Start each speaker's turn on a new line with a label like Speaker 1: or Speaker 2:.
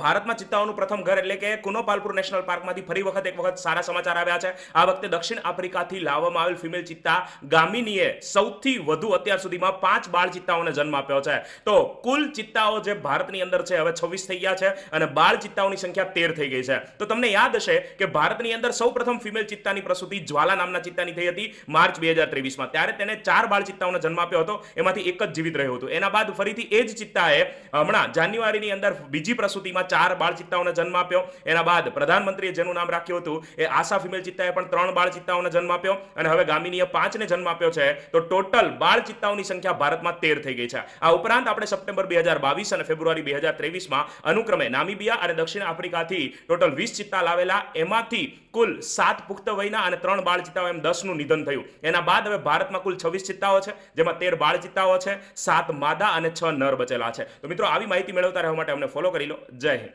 Speaker 1: ભારતમાં ચિત્તાઓનું પ્રથમ ઘર એટલે કે કુનોપાલપુર નેશનલ પાર્કમાંથી ફરી વખત એક વખત સારા સમાચાર આવ્યા છે. આ વખતે દક્ષિણ આફ્રિકાથી લાવવામાં આવેલ ફિમેલ ચિત્તા ગામિનીએ સૌથી વધુ અત્યાર સુધીમાં પાંચ બાળ ચિત્તાઓને જન્મ આપ્યો છે. તો કુલ ચિત્તાઓ જે ભારતની અંદર છે, હવે છવ્વીસ થઈ ગયા છે અને બાળ ચિત્તાઓની સંખ્યા તેર થઈ ગઈ છે. તો તમને યાદ હશે કે ભારતની અંદર સૌ પ્રથમ ફિમેલ ચિત્તાની પ્રસૂતિ જ્વાલા નામના ચિત્તાની થઈ હતી માર્ચ બે હજાર ત્રેવીસમાં. ત્યારે તેને ચાર બાળ ચિત્તાઓને જન્મ આપ્યો હતો. એમાંથી એક જ જીવિત રહ્યું હતું. એના બાદ ફરીથી એ જ ચિત્તાએ હમણાં જાન્યુઆરીની અંદર બીજી પ્રસૂતિમાં ચાર બાળ ચિત્તાઓને જન્મ આપ્યો. એના બાદ પ્રધાનમંત્રીએ જેનું નામ રાખ્યું હતું એ આશા ફિમેલ ચિત્તાએ પણ ત્રણ બાળ ચિત્તાઓને જન્મ આપ્યો અને હવે ગામિનીએ પાંચને જન્મ આપ્યો છે. તો ટોટલ બાળ ચિત્તાઓની સંખ્યા ભારતમાં તેર થઈ ગઈ છે. આ ઉપરાંત આપણે સપ્ટેમ્બર બે હજાર બાવીસ અને ફેબ્રુઆરી બે હજાર ત્રેવીસમાં અનુક્રમે નામિબિયા અને દક્ષિણ આફ્રિકાથી ટોટલ વીસ ચિત્તા લાવેલા. એમાંથી કુલ સાત પુખ્ત વયના અને ત્રણ બાળ ચિત્તાઓ એમ દસનું નિધન થયું. એના બાદ હવે ભારતમાં કુલ છવ્વીસ ચિત્તાઓ છે, જેમાં તેર બાળ ચિત્તાઓ છે, સાત માદા અને છ નર બચેલા છે. તો મિત્રો, આવી માહિતી મેળવતા રહેવા માટે અમને ફોલો કરી લો. જય હિન્દ.